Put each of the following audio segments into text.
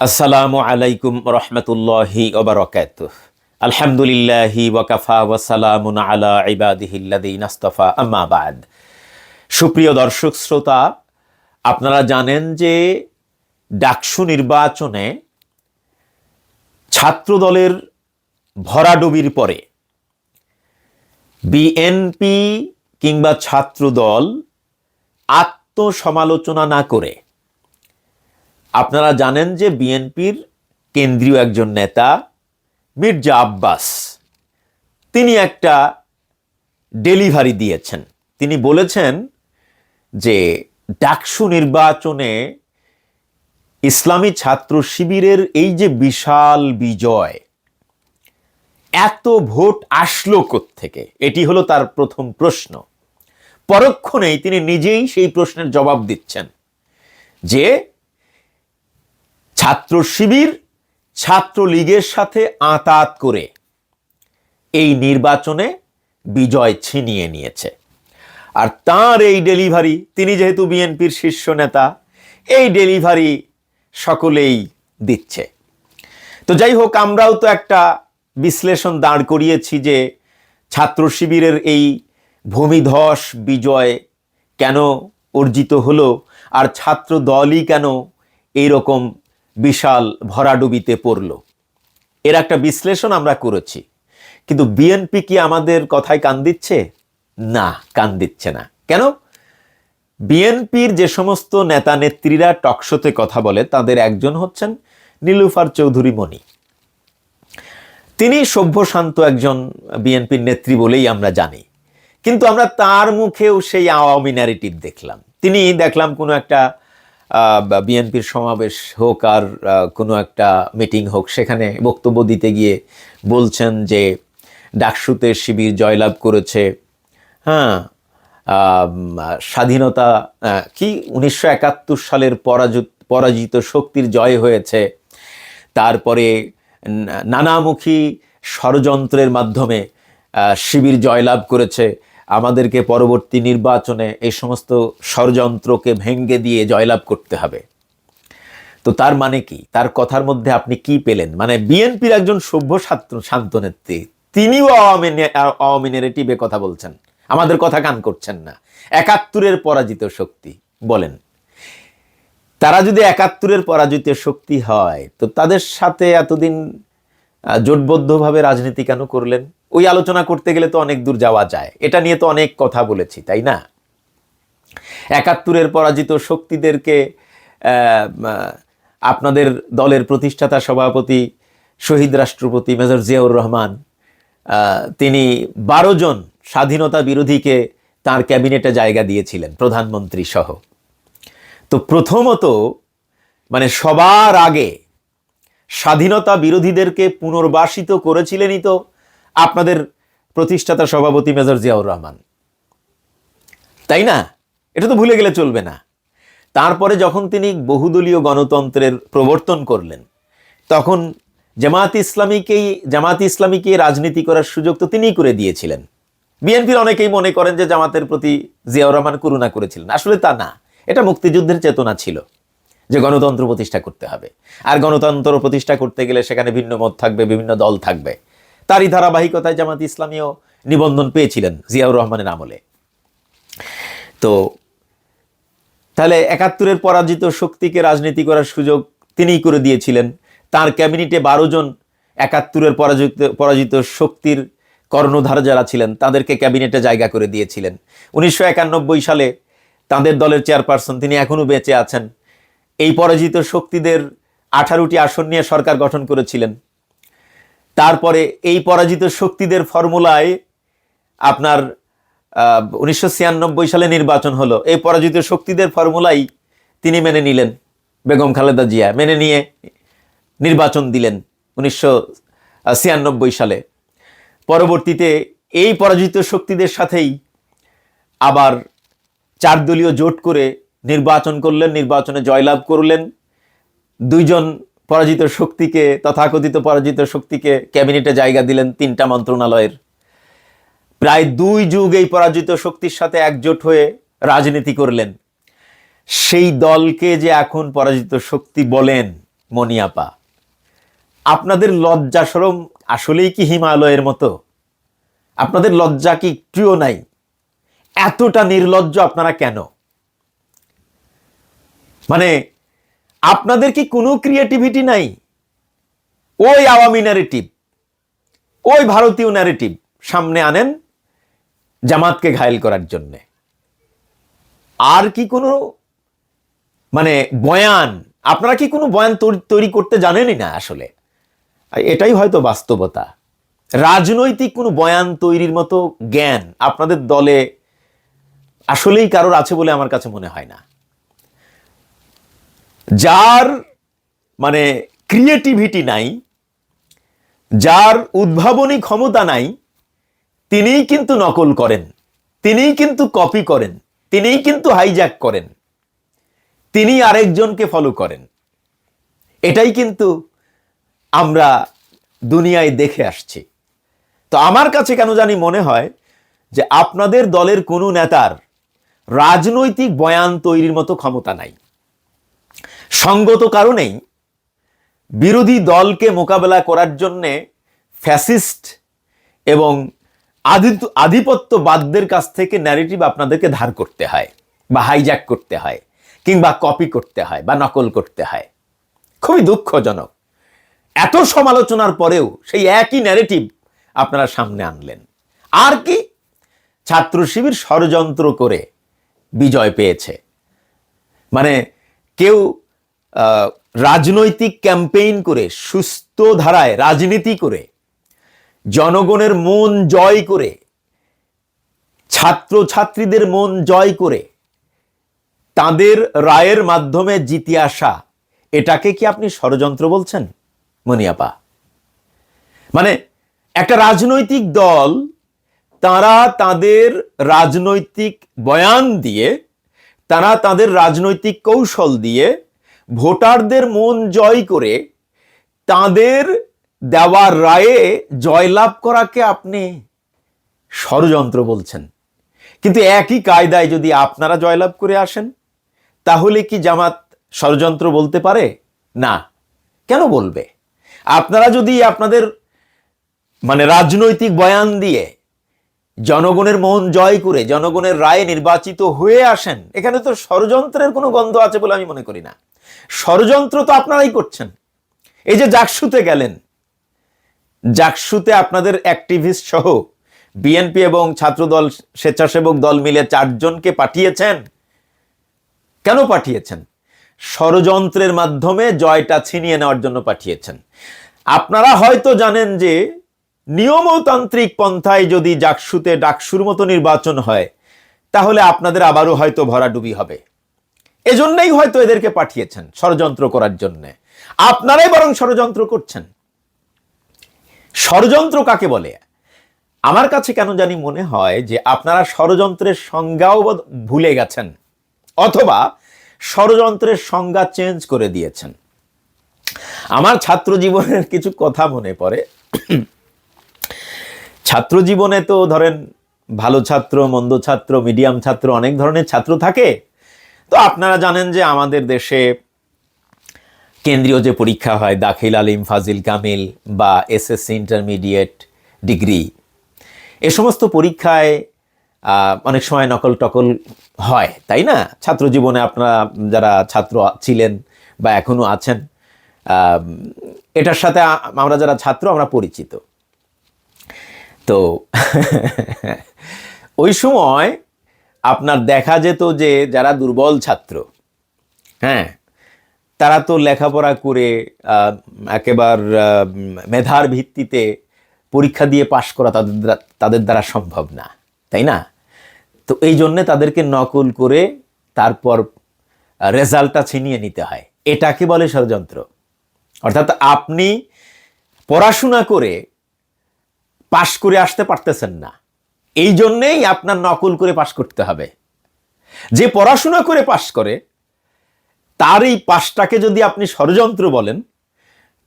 আসসালামু আলাইকুম রহমতুল্লাহি ওবরাকাত আলহামদুলিল্লাহি ওয়াকাফা ওয়াসালামুন আলা ইবাদিহিল্লাদিন আস্তফা। আম্মা বাদ। সুপ্রিয় দর্শক, শ্রোতা, আপনারা জানেন যে ডাকসু নির্বাচনে ছাত্রদলের ভরাডুবির পরে বিএনপি কিংবা ছাত্রদল আত্মসমালোচনা না করে আপনারা জানেন যে বিএনপির কেন্দ্রীয় একজন নেতা মির্জা আব্বাস, তিনি একটা ডেলিভারি দিয়েছেন। তিনি বলেছেন যে ডাকসু নির্বাচনে ইসলামী ছাত্র শিবিরের এই যে বিশাল বিজয়, এত ভোট আসলো থেকে এটি হলো তার প্রথম প্রশ্ন। পরক্ষণেই তিনি নিজেই সেই প্রশ্নের জবাব দিচ্ছেন যে ছাত্র শিবির ছাত্রলীগের সাথে আঁতাত করে এই নির্বাচনে বিজয় ছিনিয়ে নিয়েছে। আর তার এই ডেলিভারি, তিনি যেহেতু বিএনপির শীর্ষ নেতা, এই ডেলিভারি সকলেই দিচ্ছে। তো যাই হোক, আমরাও তো একটা বিশ্লেষণ দাঁড় করিয়েছি যে ছাত্র শিবিরের এই ভূমিধস বিজয় কেন অর্জিত হলো, আর ছাত্র দলই কেন এইরকম বিশাল ভরাডুবিতে পড়ল। এর একটা বিশ্লেষণ আমরা করেছি। কিন্তু বিএনপি কি আমাদের কথায় কান দিচ্ছে? না, কান দিচ্ছে না। কেন? বিএনপির যে সমস্ত নেতা নেত্রীরা টকশোতে কথা বলে, তাদের একজন হচ্ছেন নীলুফার চৌধুরী মণি। তিনি সভ্যশান্ত একজন বিএনপির নেত্রী বলেই আমরা জানি। কিন্তু আমরা তার মুখেও সেই আওয়ামী ন্যারেটিভ দেখলাম। তিনি দেখলাম কোনো একটা বিএনপির সমাবেশ হোক আর কোনো একটা মিটিং হোক, সেখানে বক্তব্য দিতে গিয়ে বলছেন যে ডাকসুতে শিবির জয়লাভ করেছে। হ্যাঁ স্বাধীনতা কি উনিশশো একাত্তর সালের পরাজিত পরাজিত শক্তির জয় হয়েছে। তারপরে নানামুখী ষড়যন্ত্রের মাধ্যমে শিবির জয়লাভ করেছে। আমাদেরকে পরবর্তী নির্বাচনে এই সমস্ত ষড়যন্ত্রকে ভেঙ্গে দিয়ে জয়লাভ করতে হবে। তো তার মানে কি? তার কথার মধ্যে আপনি কি পেলেন? মানে বিএনপির একজন সভ্য শান্ত নেত্রী, তিনিও আওয়ামী আওয়ামী নেরেটিভে কথা বলছেন। আমাদের কথা কান করছেন না। একাত্তরের পরাজিত শক্তি, বলেন। তারা যদি একাত্তরের পরাজিত শক্তি হয়, তো তাদের সাথে এতদিন জোটবদ্ধভাবে রাজনীতি কেন করলেন? ওই আলোচনা করতে গেলে তো অনেক দূর যাওয়া যায়। এটা নিয়ে তো অনেক কথা বলেছি, তাই না? একাত্তরের পরাজিত শক্তিদেরকে আপনাদের দলের প্রতিষ্ঠাতা সভাপতি, শহীদ রাষ্ট্রপতি মেজর জিয়াউর রহমান তিনি বারো জন স্বাধীনতা বিরোধীকে তার ক্যাবিনেটে জায়গা দিয়েছিলেন প্রধানমন্ত্রী সহ তো প্রথমত মানে সবার আগে স্বাধীনতা বিরোধীদেরকে পুনর্বাসিত করেছিলেনই তো আপনাদের প্রতিষ্ঠাতা সভাপতি মেজর জিয়াউর রহমান। তাই না? এটা তো ভুলে গেলে চলবে না। তারপরে যখন তিনি বহুদলীয় গণতন্ত্রের প্রবর্তন করলেন, তখন জামাত ইসলামীকেই জামাত ইসলামীকে রাজনীতি করার সুযোগ তো তিনিই করে দিয়েছিলেন। বিএনপির অনেকেই মনে করেন যে জামাতের প্রতি জিয়াউর রহমান করুণা করেছিলেন। আসলে তা না। এটা মুক্তিযুদ্ধের চেতনা ছিল। যে গণতন্ত্র প্রতিষ্ঠা করতে হবে। আর গণতন্ত্র প্রতিষ্ঠা করতে গেলে সেখানে ভিন্ন মত থাকবে, বিভিন্ন দল থাকবে। তারই ধারাবাহিকতায় জামাত ইসলামীও নিবন্ধন পেয়েছিলেন জিয়াউর রহমানের আমলে। তো তাহলে একাত্তরের পরাজিত শক্তিকে রাজনীতি করার সুযোগ তিনিই করে দিয়েছিলেন। তার ক্যাবিনেটে বারো জন একাত্তরের পরাজিত পরাজিত শক্তির কর্ণধার যারা ছিলেন, তাদেরকে ক্যাবিনেটে জায়গা করে দিয়েছিলেন। উনিশশো একানব্বই সালে তাদের দলের চেয়ারপারসন, তিনি এখনও বেঁচে আছেন। এই পরাজিত শক্তিদের আঠারোটি আসন নিয়ে সরকার গঠন করেছিলেন। তারপরে এই পরাজিত শক্তিদের ফর্মুলায় আপনার উনিশশো ছিয়ানব্বই সালে নির্বাচন হলো। এই পরাজিত শক্তিদের ফর্মুলাই তিনি মেনে নিলেন, বেগম খালেদা জিয়া। মেনে নিয়ে নির্বাচন দিলেন উনিশশো ছিয়ানব্বই সালে। পরবর্তীতে এই পরাজিত শক্তিদের সাথেই আবার চার দলীয় জোট করে নির্বাচন করলেন, নির্বাচনে জয়লাভ করলেন। দুইজন পরাজিত শক্তিকে, তথাকথিত পরাজিত শক্তিকে ক্যাবিনেটে জায়গা দিলেন তিনটা মন্ত্রণালয়ের। প্রায় দুই যুগ এই পরাজিত শক্তির সাথে একজোট হয়ে রাজনীতি করলেন। সেই দলকে যে এখন পরাজিত শক্তি বলেন মনিয়াপা, আপনাদের লজ্জা সরম আসলেই কি হিমালয়ের মতো? আপনাদের লজ্জা কি একটুও নাই? এতটা নির্লজ্জ আপনারা কেন? মানে আপনাদের কি কোনো ক্রিয়েটিভিটি নাই? ওই আওয়ামী ন্যারেটিভ ওই ভারতীয় ন্যারেটিভ সামনে আনেন জামাতকে ঘায়েল করার জন্যে। আর কি কোনো মানে বয়ান, আপনারা কি কোনো বয়ান তৈরি- করতে জানেনই না আসলে? এটাই হয়তো বাস্তবতা। রাজনৈতিক কোনো বয়ান তৈরির মতো জ্ঞান আপনাদের দলে আসলেই কারোর আছে বলে আমার কাছে মনে হয় না। যার মানে ক্রিয়েটিভিটি নাই, যার উদ্ভাবনী ক্ষমতা নাই, তিনিই কিন্তু নকল করেন, তিনিই কিন্তু কপি করেন, তিনিই কিন্তু হাইজ্যাক করেন, তিনি আরেকজনকে ফলো করেন। এটাই কিন্তু আমরা দুনিয়ায় দেখে আসছি। তো আমার কাছে কেন জানি মনে হয় যে আপনাদের দলের কোনো নেতার রাজনৈতিক বয়ান তৈরির মতো ক্ষমতা নাই। সঙ্গত কারণেই বিরোধী দলকে মোকাবেলা করার জন্যে ফ্যাসিস্ট এবং আধিপত্যবাদদের কাছ থেকে ন্যারেটিভ আপনাদেরকে ধার করতে হয় বা হাইজ্যাক করতে হয় কিংবা কপি করতে হয় বা নকল করতে হয়। খুবই দুঃখজনক। এত সমালোচনার পরেও সেই একই ন্যারেটিভ আপনারা সামনে আনলেন। আর কি? ছাত্র শিবির ষড়যন্ত্র করে বিজয় পেয়েছে। মানে কেউ রাজনৈতিক ক্যাম্পেইন করে, সুস্থ ধারায়, রাজনীতি করে, জনগণের মন জয় করে ছাত্র ছাত্রীদের মন জয় করে, তাদের রায়ের মাধ্যমে জিতে আসা, এটাকে কি আপনি ষড়যন্ত্র বলছেন, মনিয়াপা? মানে একটা রাজনৈতিক দল, তারা তাদের রাজনৈতিক বয়ান দিয়ে, তারা তাদের রাজনৈতিক কৌশল দিয়ে ভোটারদের মন জয় করে তাদের দেওয়ার রায়ে জয়লাভ করাকে আপনি ষড়যন্ত্র বলছেন। কিন্তু একই কায়দায় যদি আপনারা জয়লাভ করে আসেন, তাহলে কি জামাত ষড়যন্ত্র বলতে পারে? না। কেন বলবে? আপনারা যদি আপনাদের মানে রাজনৈতিক বয়ান দিয়ে জনগণের মন জয় করে জনগণের রায়ে নির্বাচিত হয়ে আসেন, এখানে তো ষড়যন্ত্রের কোনো গন্ধ আছে বলে আমি মনে করি না। ষড়যন্ত্র তো আপনারাই করছেন। এই যে জাকসুতে গেলেন, জাকসুতে আপনাদের অ্যাক্টিভিস্ট সহ বিএনপি এবং ছাত্রদল, স্বেচ্ছাসেবক দল মিলে চারজনকে পাঠিয়েছেন। কেন পাঠিয়েছেন? ষড়যন্ত্রের মাধ্যমে জয়টা ছিনিয়ে নেওয়ার জন্য পাঠিয়েছেন। আপনারা হয়তো জানেন যে নিয়মতান্ত্রিক পন্থায় যদি জাকসুতে ডাকসুর মতো নির্বাচন হয়, তাহলে আপনাদের আবারও হয়তো ভরাডুবি হবে। এজন্যই হয়তো এদেরকে পাঠিয়েছেন ষড়যন্ত্র করার জন্য। আপনারাই বরং ষড়যন্ত্র করছেন। ষড়যন্ত্র কাকে বলে? আমার কাছে কেন জানি মনে হয় যে আপনারা ষড়যন্ত্রের সংজ্ঞাও ভুলে গেছেন, অথবা ষড়যন্ত্রের সংজ্ঞা চেঞ্জ করে দিয়েছেন। আমার ছাত্র জীবনের কিছু কথা মনে পড়ে। ছাত্র জীবনে তো ধরেন ভালো ছাত্র, মন্দ ছাত্র, মিডিয়াম ছাত্র, অনেক ধরনের ছাত্র থাকে। তো আপনারা জানেন যে আমাদের দেশে কেন্দ্রীয় যে পরীক্ষা হয়, দাখিল আলিম ফাজিল কামিল বা এসএসসি ইন্টারমিডিয়েট ডিগ্রি, এ সমস্ত পরীক্ষায় অনেক সময় নকল টকল হয়, তাই না? ছাত্র জীবনে আপনারা যারা ছাত্র ছিলেন বা এখনও আছেন এটার সাথে আমরা যারা ছাত্র আমরা পরিচিত। তো ওই সময় আপনার দেখা যেত যে যারা দুর্বল ছাত্র হ্যাঁ? তারা তো লেখাপড়া করে একেবার মেধার ভিত্তিতে পরীক্ষা দিয়ে পাশ করা তাদের তাদের দ্বারা সম্ভব না, তাই না? তো এই জন্যে তাদেরকে নকল করে তারপর রেজাল্টটা ছিনিয়ে নিতে হয়। এটাকে বলে ষড়যন্ত্র। অর্থাৎ আপনি পড়াশোনা করে পাশ করে আসতে পারতেছেন না। এই জন্যেই আপনার নকল করে পাশ করতে হবে। যে পড়াশোনা করে পাশ করে, তার এই পাশটাকে যদি আপনি ষড়যন্ত্র বলেন,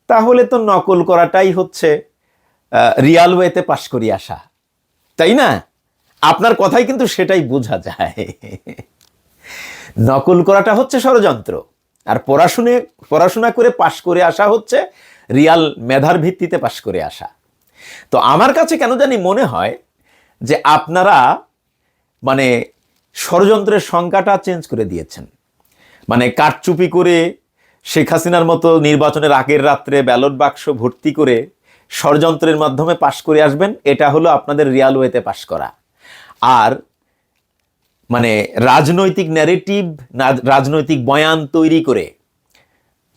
তাহলে তো নকল করাটাই হচ্ছে রিয়াল ওয়েতে পাশ করি আসা। তাই না? আপনার কথাই কিন্তু সেটাই বোঝা যায়। নকল করাটা হচ্ছে ষড়যন্ত্র, আর পড়াশুনে, পড়াশোনা করে পাশ করে আসা হচ্ছে রিয়াল মেধার ভিত্তিতে পাশ করে আসা। তো আমার কাছে কেন জানি মনে হয় যে আপনারা মানে ষড়যন্ত্রের সংখ্যাটা চেঞ্জ করে দিয়েছেন। মানে কারচুপি করে শেখ হাসিনার মতো নির্বাচনের আগের রাত্রে ব্যালট বাক্স ভর্তি করে ষড়যন্ত্রের মাধ্যমে পাশ করে আসবেন, এটা হলো আপনাদের রিয়াল ওয়েতে পাশ করা। আর মানে রাজনৈতিক ন্যারেটিভ রাজনৈতিক বয়ান তৈরি করে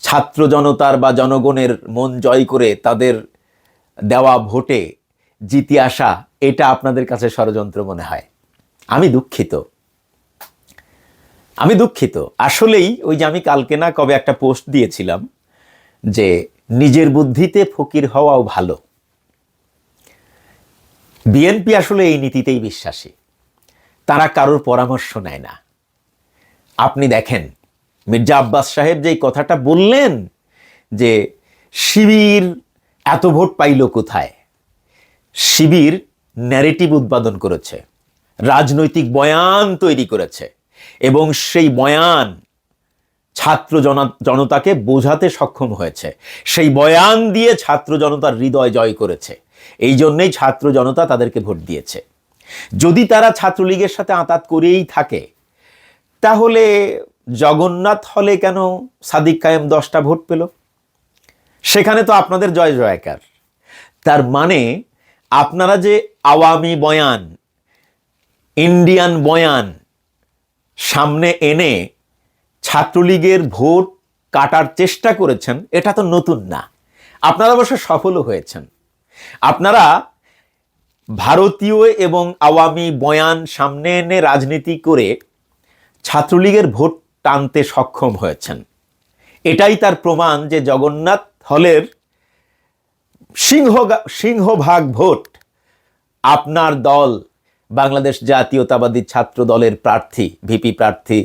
ছাত্র জনতার বা জনগণের মন জয় করে তাদের দেওয়া ভোটে জিতে আসা এটা আপনাদের কাছে ষড়যন্ত্র মনে হয়। আমি দুঃখিত। আমি দুঃখিত। আসলেই ওই যে আমি কালকে না কবে একটা পোস্ট দিয়েছিলাম যে নিজের বুদ্ধিতে ফকির হওয়াও ভালো। বিএনপি আসলে এই নীতিতেই বিশ্বাসী। তারা কারোর পরামর্শ নেয় না। আপনি দেখেন, মির্জা আব্বাস সাহেব যে কথাটা বললেন যে শিবির এত ভোট পাইল কোথায়? শিবির ন্যারেটিভ উৎপাদন করেছে, রাজনৈতিক বয়ান তৈরি করেছে, এবং সেই বয়ান ছাত্র জনা- জনতাকে বোঝাতে সক্ষম হয়েছে। সেই বয়ান দিয়ে ছাত্র জনতার হৃদয় জয় করেছে। এই জন্যেই ছাত্র জনতা তাদেরকে ভোট দিয়েছে। যদি তারা ছাত্রলীগের সাথে আঁতাত করেই থাকে, তাহলে জগন্নাথ হলে কেন সাদিক কায়েম দশটা ভোট পেল? সেখানে তো আপনাদের জয় জয়কার। তার মানে আপনারা যে আওয়ামী বয়ান, ইন্ডিয়ান বয়ান সামনে এনে ছাত্রলীগের ভোট কাটার চেষ্টা করেছেন, এটা তো নতুন না। আপনারা অবশ্য সফলও হয়েছেন। আপনারা ভারতীয় এবং আওয়ামী বয়ান সামনে এনে রাজনীতি করে ছাত্রলীগের ভোট টানতে সক্ষম হয়েছেন। এটাই তার প্রমাণ যে জগন্নাথ হলের সিংহ সিংহভাগ ভোট আপনার দল, বাংলাদেশ জাতীয়তাবাদী ছাত্র দলের প্রার্থী, ভিপি প্রার্থী,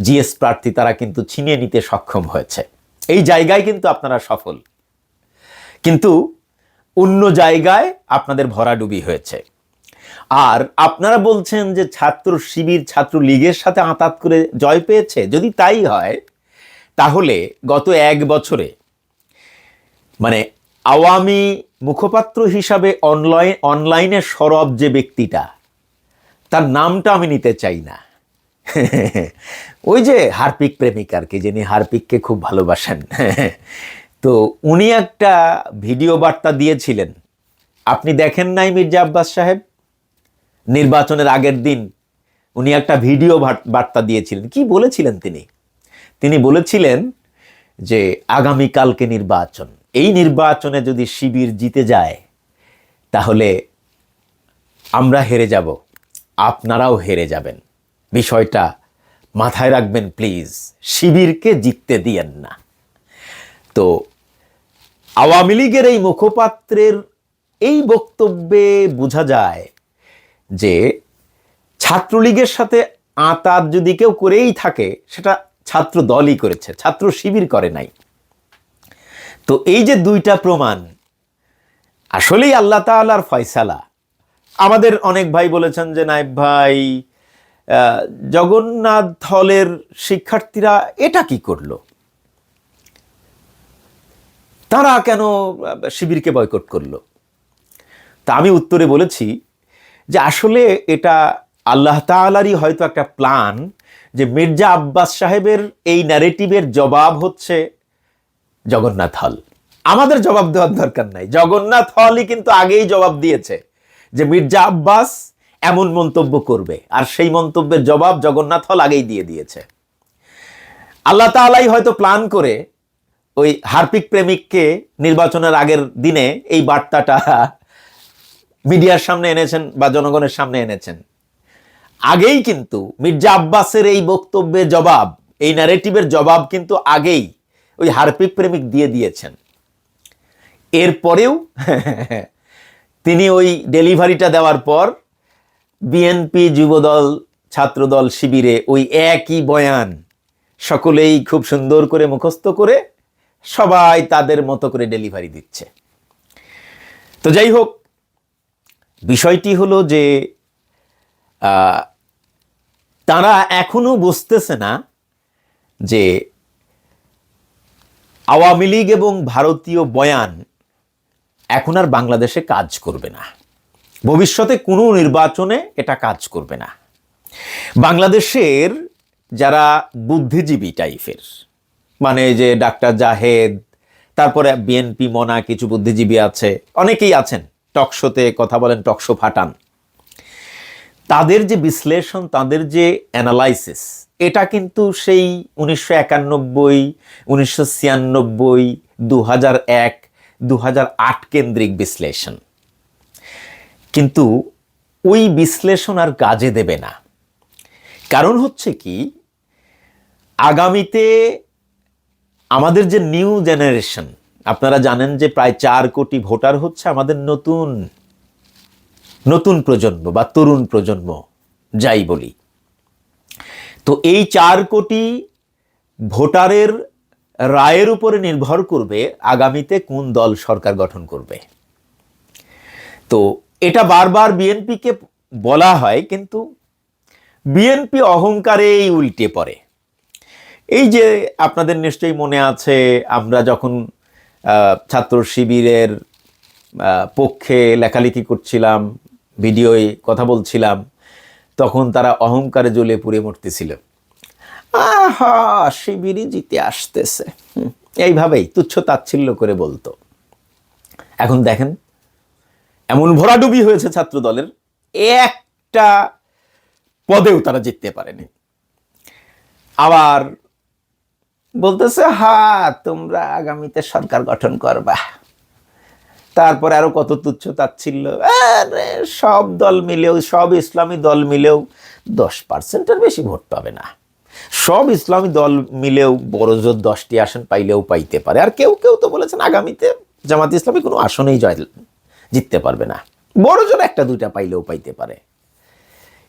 জিএস প্রার্থী, তারা কিন্তু ছিনিয়ে নিতে সক্ষম হয়েছে। এই জায়গায় কিন্তু আপনারা সফল। কিন্তু অন্য জায়গায় আপনাদের ভরাডুবি হয়েছে। আর আপনারা বলছেন যে ছাত্র শিবির, ছাত্র লীগের সাথে আঁতাত করে জয় পেয়েছে? যদি তাই হয়, তাহলে গত এক বছরে মানে আওয়ামী মুখপাত্র হিসাবে অনলাইন, অনলাইনে সরব যে ব্যক্তিটা, তার নামটা আমি নিতে চাই না। ওই যে হারপিক প্রেমিক আর কি যিনি হারপিককে খুব ভালোবাসেন। তো উনি একটা ভিডিও বার্তা দিয়েছিলেন। আপনি দেখেন নাই মির্জা আব্বাস সাহেব? নির্বাচনের আগের দিন উনি একটা ভিডিও বার্তা দিয়েছিলেন। কি বলেছিলেন তিনি? তিনি বলেছিলেন যে, আগামীকালকে নির্বাচন। এই নির্বাচনে যদি শিবির জিতে যায়, তাহলে আমরা হেরে যাব। আপনারাও হেরে যাবেন। বিষয়টা মাথায় রাখবেন প্লিজ। শিবিরকে জিততে দিয়েন না। তো আওয়ামী লীগের এই মুখপাত্রের এই বক্তব্যে বোঝা যায় যে ছাত্রলীগের সাথে আঁতাত যদি কেউ করেই থাকে, সেটা ছাত্র দলই করেছে, ছাত্র শিবির করে নাই। তো এই যে দুইটা প্রমাণ, আসলেই আল্লাহ তাআলার ফয়সালা। আমাদের অনেক ভাই বলেছেন যে নাইব ভাই জগন্নাথ হলের শিক্ষার্থীরা এটা কি করল? তারা কেন শিবিরকে বয়কট করল? তা আমি উত্তরে বলেছি যে, আসলে এটা আল্লাহ তাআলারই হয়তো একটা প্ল্যান যে, মির্জা আব্বাস সাহেবের এই ন্যারেটিভের জবাব হচ্ছে জগন্নাথ হল। আমাদের জবাব দেওয়ার দরকার নাই। জগন্নাথ হলই কিন্তু আগেই জবাব দিয়েছে যে মির্জা আব্বাস এমন মন্তব্য করবে। আর সেই মন্তব্যের জবাব জগন্নাথ হল আগেই দিয়ে দিয়েছে। আল্লাহ তাআলাই হয়তো প্ল্যান করে ওই হার্পিক প্রেমিককে নির্বাচনের আগের দিনে এই বার্তাটা মিডিয়ার সামনে এনেছেন বা জনগণের সামনে এনেছেন। আগেই কিন্তু মির্জা আব্বাসের এই বক্তব্যের জবাব, এই ন্যারেটিভের জবাব কিন্তু আগেই ওই হার্পিক প্রেমিক দিয়ে দিয়েছেন। এরপরেও তিনি ওই ডেলিভারিটা দেওয়ার পর বিএনপি যুবদল, ছাত্রদল শিবিরে ওই একই বয়ান সকলেই খুব সুন্দর করে মুখস্থ করে সবাই তাদের মতো করে ডেলিভারি দিচ্ছে। তো যাই হোক, বিষয়টি হলো যে তারা এখনও বুঝতেছে না যে আওয়ামী লীগ এবং ভারতীয় বয়ান এখন আর বাংলাদেশে কাজ করবে না। ভবিষ্যতে কোনো নির্বাচনে এটা কাজ করবে না। বাংলাদেশের যারা বুদ্ধিজীবী টাইপের মানে যে ডাক্তার জাহেদ, তারপরে বিএনপি মনা কিছু বুদ্ধিজীবী আছে, অনেকেই আছেন টকশোতে কথা বলেন টকশো ফাটান। তাদের যে বিশ্লেষণ, তাদের যে অ্যানালাইসিস এটা কিন্তু সেই উনিশশো একানব্বই, উনিশশো ছিয়ানব্বই দু এক দু হাজার আট কেন্দ্রিক বিশ্লেষণ। কিন্তু ওই বিশ্লেষণ আর কাজে দেবে না। কারণ হচ্ছে কি, আগামীতে আমাদের যে নিউ জেনারেশন, আপনারা জানেন যে প্রায় চার কোটি ভোটার হচ্ছে আমাদের নতুন নতুন প্রজন্ম বা তরুণ প্রজন্ম, যাই বলি। তো এই চার কোটি ভোটারের রায়ের উপরে নির্ভর করবে আগামীতে কোন দল সরকার গঠন করবে। তো এটা বারবার বিএনপিকে বলা হয়, কিন্তু বিএনপি অহংকারেই উল্টে পড়ে। এই যে আপনাদের নিশ্চয়ই মনে আছে, আমরা যখন ছাত্র শিবিরের পক্ষে লেখালেখি করছিলাম, ভিডিওয় কথা বলছিলাম তখন তারা অহংকারে জ্বলে পুড়ে মরতেছিল। আহা, শিবিরই জিতে আসতেছে। এইভাবেই তুচ্ছ তাচ্ছিল্য করে বলতো। এখন দেখেন, এমন ভরাডুবি হয়েছে ছাত্র দলের একটা পদেও তারা জিততে পারেনি। আবার বলতেছে, হা, তোমরা আগামীতে সরকার গঠন করবা। তারপরে আরও কত তুচ্ছ তাচ্ছিল্য। সব দল মিলেও, সব ইসলামী দল মিলেও দশ পার্সেন্টের বেশি ভোট পাবে না। সব ইসলামী দল মিলেও বড় জোর দশটি আসন পাইলেও পাইতে পারে। আর কেউ কেউ তো বলেছেন আগামীতে জামাত ইসলামী কোনো আসনেই জয় জিততে পারবে না। বড় জোর একটা, দুইটা পাইলেও পাইতে পারে।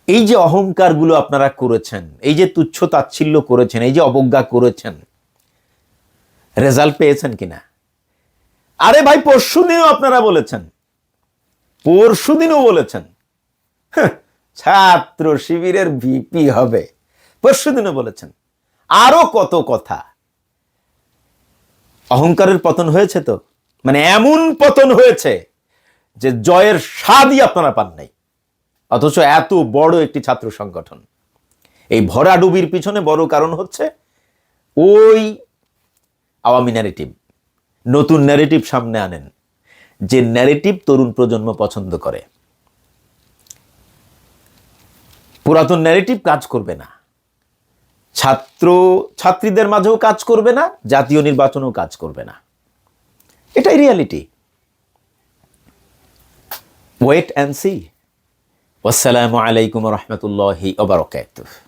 এই যে অহংকারগুলো আপনারা করেছেন, এই যে তুচ্ছ তাচ্ছিল্য করেছেন, এই যে অবজ্ঞা করেছেন, রেজাল্ট পেয়েছেন কিনা? আরে ভাই পরশু দিনও আপনারা বলেছেন। পরশু দিনও বলেছেন। হ্যাঁ, ছাত্র শিবিরের ভিপি হবে। পরশু দিনও বলেছেন। আরও কত কথা। অহংকারের পতন হয়েছে তো? মানে এমন পতন হয়েছে যে জয়ের স্বাদই আপনারা পান নাই। অথচ এত বড় একটি ছাত্র সংগঠন। এই ভরাডুবির পিছনে বড় কারণ হচ্ছে ওই আওয়ামী ন্যারেটিভ নতুন ন্যারেটিভ সামনে আনেন, যে ন্যারেটিভ তরুণ প্রজন্ম পছন্দ করে। পুরাতন ন্যারেটিভ কাজ করবে না। ছাত্র, ছাত্রীদের মাঝেও কাজ করবে না, জাতীয় নির্বাচনেও কাজ করবে না। এটাই রিয়ালিটি ওয়েট অ্যান্ড সি আসসালামু আলাইকুম রহমতুল্লাহি ওবরকাত